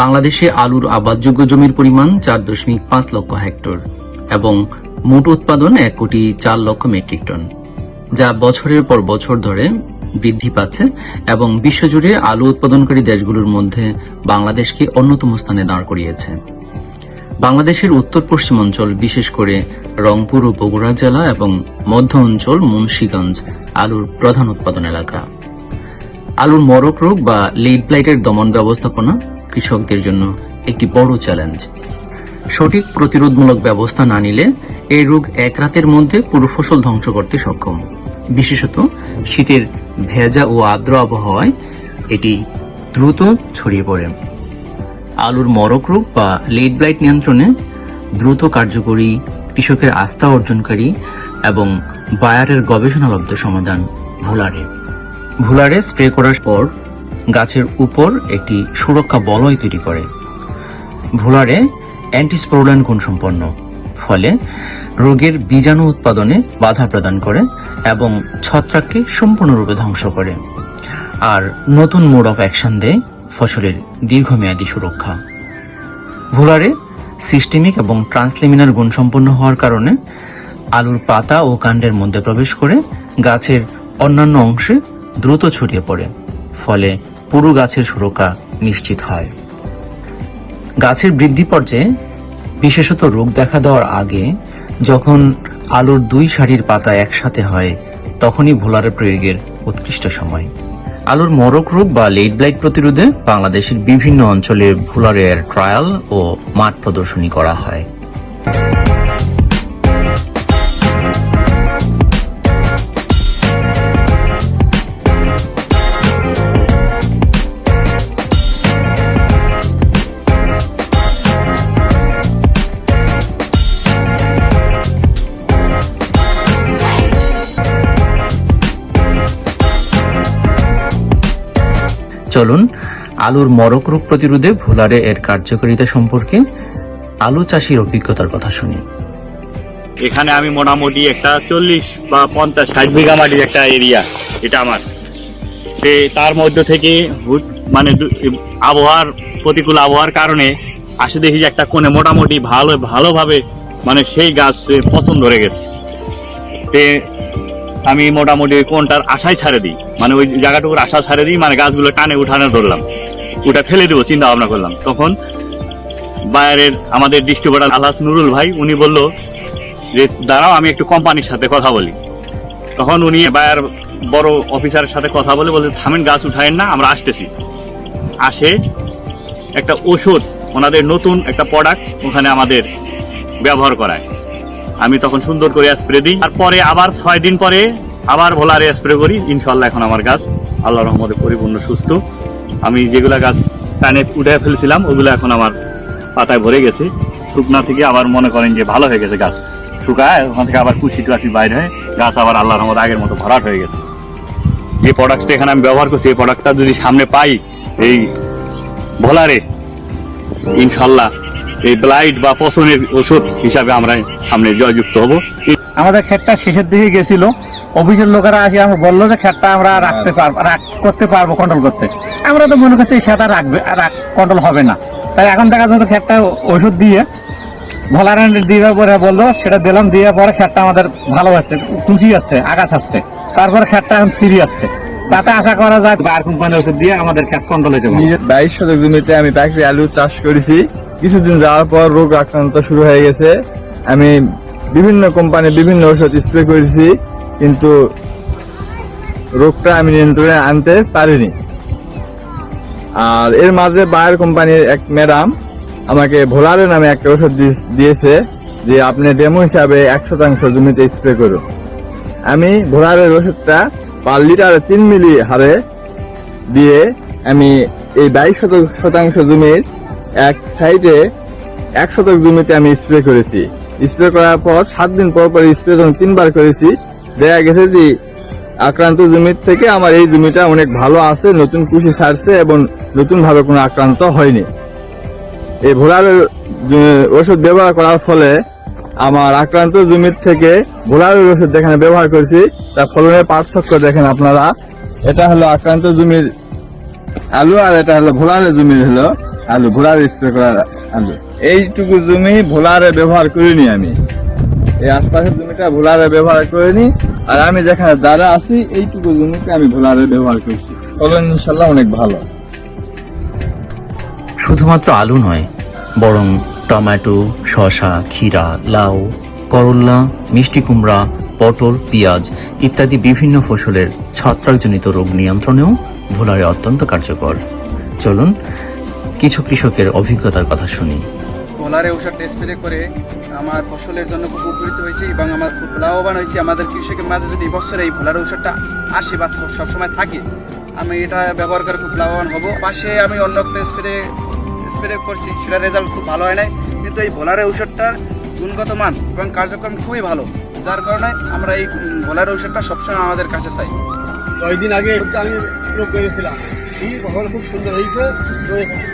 বাংলাদেশে আলুর আবাদযোগ্য জমির পরিমাণ চার দশমিক পাঁচ লক্ষ হেক্টর এবং মোট উৎপাদন এক কোটি চার লক্ষ মেট্রিক টন, যা বছরের পর বছর ধরে বৃদ্ধি পাচ্ছে এবং বিশ্বজুড়ে আলু উৎপাদনকারী দেশগুলোর মধ্যে বাংলাদেশকে অন্যতম স্থানে দাঁড় করিয়েছে। বাংলাদেশের উত্তর পশ্চিম অঞ্চল বিশেষ করে রংপুর ও বগুড়া জেলা এবং মধ্য অঞ্চল, মুন্সীগঞ্জ আলুর প্রধান উৎপাদন এলাকা। আলুর মরক রোগ বা লিড ব্লাইটের দমন ব্যবস্থাপনা কৃষকদের জন্য একটি বড় চ্যালেঞ্জ সঠিক প্রতিরোধমূলক ব্যবস্থা না নিলে এই রোগ এক রাতের মধ্যে পুরো ফসল ধ্বংস করতে সক্ষম। বিশেষত শীতের ভেজা ও আর্দ্র আবহাওয়ায় এটি দ্রুত ছড়িয়ে পড়ে। আলুর মরক রোগ বা লেড ব্লাইট নিয়ন্ত্রণে দ্রুত কার্যকরী কৃষকের আস্থা অর্জনকারী এবং বায়ারের গবেষণালব্ধ সমাধান ভোলারে। ভোলারে স্প্রে করার পর গাছের উপর একটি সুরক্ষা বলয় তৈরি করে। ভোলারে অ্যান্টিস্পোরুলান গুণসম্পন্ন ফলে রোগের বীজাণু উৎপাদনে বাধা প্রদান করে এবং ছত্রাককে সম্পূর্ণরূপে ধ্বংস করে। আর নতুন মোড অফ অ্যাকশন দেয় ফসলের দীর্ঘমেয়াদী সুরক্ষা। ভোলারে সিস্টেমিক এবং ট্রান্সলিমিনার গুণসম্পন্ন হওয়ার কারণে আলুর পাতা ও কাণ্ডের মধ্যে প্রবেশ করে গাছের অন্যান্য অংশে দ্রুত ছড়িয়ে পড়ে। ফলে পুরো গাছের সুরক্ষা নিশ্চিত হয়। গাছের বৃদ্ধি পর্যায়ে বিশেষত রোগ দেখা দেওয়ার আগে যখন আলুর দুই সারির পাতা একসাথে হয়, তখনই ভোলারের প্রয়োগের উৎকৃষ্ট সময়। আলুর মরক রোগ বা লেট ব্লাইট প্রতিরোধে বাংলাদেশের বিভিন্ন অঞ্চলে ভোলারের ট্রায়াল ও মাঠ প্রদর্শনী করা হয়। চলুন, আলুর মরক রোগ প্রতিরোধে ভোলারে এর কার্যকারিতা সম্পর্কে আলু চাষির অভিজ্ঞতার কথা শুনি। এখানে আমি মোটামুটি একটা চল্লিশ বা পঞ্চাশ, ষাট বিঘা মাটির একটা এরিয়া, এটা আমার। সে তার মধ্য থেকে মানে আবহাওয়ার প্রতিকূল আবহাওয়ার কারণে আসে দেখি যে একটা কোণে মোটামুটি ভালো ভালোভাবে মানে সেই গাছ পচন ধরে গেছে। আমি মোটামুটি কোনটার আশাই ছাড়ে দিই। মানে ওই জায়গাটুকুর আশা ছাড়ে দিই মানে গাছগুলো টানে উঠানো ধরলাম। ওটা ফেলে দেবো চিন্তা ভাবনা করলাম। তখন বায়ারের আমাদের ডিস্ট্রিবিউটার আলহাস নুরুল ভাই, উনি বলল যে, দাঁড়াও, আমি একটু কোম্পানির সাথে কথা বলি। তখন উনি বায়ার বড় অফিসারের সাথে কথা বলে বলতে থামেন, গাছ উঠায়েন না, আমরা আসতেছি। আসে একটা ওষুধ, ওনাদের নতুন একটা প্রোডাক্ট ওখানে আমাদের ব্যবহার করায়। আমি তখন সুন্দর করে স্প্রে দিই। তারপরে আবার ছয় দিন পরে আবার ভোলারে স্প্রে করি। ইনশাল্লাহ এখন আমার গাছ আল্লাহ রহমতে পরিপূর্ণ, সুস্থ। আমি যেগুলা গাছ টানে উঠে ফেলছিলাম, ওগুলো এখন আমার পাতায় ভরে গেছে। শুকনা থেকে আবার মনে করেন যে ভালো হয়ে গেছে গাছ। শুকায়, ওখান থেকে আবার কুচি টুচি বাইরে হয়ে গাছ আবার আল্লাহর রহমতে আগের মতো ভরাট হয়ে গেছে। যে প্রোডাক্টটা এখানে আমি ব্যবহার করছি, এই প্রোডাক্টটা যদি সামনে পাই এই ভোলারে ইনশাল্লাহ এই ব্লাইট বা পছনের ওষুধ হিসাবে আমরা সামনে জয়যুক্ত হব। আমাদের ক্ষেতটা শেষের দিকে গেছিল। অফিসের লোকেরা আসি আমি বলল যে ক্ষেতটা আমরা রাখতে পারব রাখ করতে পারব কন্ট্রোল করতে। আমরা তো মনে করছি এই আর রাখবে কন্ট্রোল হবে না। তাই এখন দেখা যাচ্ছে ক্ষেতটা ওষুধ দিয়ে ভোলারেন্ট দিয়ে পরে বলল সেটা দিলাম দিয়ে পরে ক্ষেতটা আমাদের ভালো হচ্ছে কুচি আসছে আগাছ আসছে। তারপরে ক্ষেতটা এখন ফিরি আসছে। তাতে আশা করা যায় বার কোম্পানি ওষুধ দিয়ে আমাদের ক্ষেত কন্ট্রোল হয়েছে নিজের বাইশ শতক জমিতে আমি পাখি আলু চাষ করেছি। কিছুদিন যাওয়ার পর রোগ আক্রান্ত শুরু হয়ে গেছে। আমি বিভিন্ন কোম্পানি বিভিন্ন ওষুধ স্প্রে করেছি, কিন্তু রোগটা আমি নিয়ন্ত্রণে আনতে পারিনি। আর এর মাঝে বায়ার কোম্পানির এক ম্যাডাম আমাকে ভোলারে নামে একটা ওষুধ দিয়েছে যে আপনি ডেমো হিসাবে এক শতাংশ জমিতে স্প্রে করুন। আমি ভোলারের ওষুধটা পার লিটারে তিন মিলি হারে দিয়ে আমি এই বাইশ শতাংশ জমির এক সাইডে এক শতক জমিতে আমি স্প্রে করেছি। স্প্রে করার পর সাত দিন পর পর স্প্রে যখন তিনবার করেছি, দেখা গেছে যে আক্রান্ত জমির থেকে আমার এই জমিটা অনেক ভালো আছে, নতুন কৃষি ছাড়ছে এবং নতুন ভাবে কোনো আক্রান্ত হয়নি। এই ভোলারের জ- ওষুধ ব্যবহার করার ফলে আমার আক্রান্ত জমির থেকে ভোলারের ওষুধ যেখানে ব্যবহার করেছি, তার ফলনের পার্থক্য দেখেন আপনারা। এটা হলো আক্রান্ত জমির আলু আর এটা হলো ভোলার জমির হলো আলু ভোলার স্প্রে করা আলু। এইটুকু জমি ভোলারে ব্যবহার করিনি আমি। এই আশপাশের জমিটা ভোলারে ব্যবহার করিনি। আর আমি যেখানে দাঁড়া আছি, এইটুকু জমিতে আমি ভোলারে ব্যবহার করছি। ফলন ইনশাল্লাহ অনেক ভালো। শুধুমাত্র আলু নয়, বরং টমেটো, শসা, ক্ষীরা, লাউ করল্লা মিষ্টি কুমড়া, পটল, পেঁয়াজ ইত্যাদি বিভিন্ন ফসলের ছত্রাকজনিত রোগ নিয়ন্ত্রণেও ভোলারে অত্যন্ত কার্যকর। চলুন কিছু কৃষকের অভিজ্ঞতার কথা শুনি। ভোলারে ওষুধ স্প্রে করে আমার ফসলের জন্য খুব উপকৃত হয়েছি এবং আমার খুব লাভবান হয়েছি। আমাদের কৃষকের মাঝে যদি বছরে এই ভোলার ঔষধটা আসে বা সব- সবসময় থাকে আমি এটা ব্যবহার করে খুব লাভবান হব। পাশে আমি অন্য একটা স্প্রে স্প্রে করছি সেটার রেজাল্ট খুব ভালো হয় নাই। কিন্তু এই ভোলার ঔষধটার গুণগত মান এবং কার্যক্রম খুবই ভালো। যার কারণে আমরা এই ভোলার ওষুধটা সবসময় আমাদের কাছে চাই। কয়েকদিন আগে আমি প্রয়োগ করেছিলাম। ফসল খুব সুন্দর হয়েছে।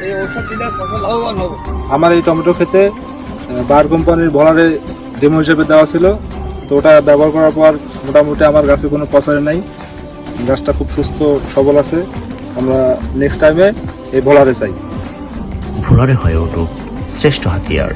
এই ওষুধ দিলে ফসল লাভবান হবে। আমার এই টমেটো খেতে বার কোম্পানির ভলারে ডেমো হিসেবে দেওয়া ছিল। তো ওটা ব্যবহার করার পর মোটামুটি আমার গাছে কোনো পচারে নাই। গাছটা খুব সুস্থ সবল আছে। আমরা নেক্সট টাইমে এই ভলারে চাই। ভোলারে হয়ে উঠুক শ্রেষ্ঠ হাতিয়ার।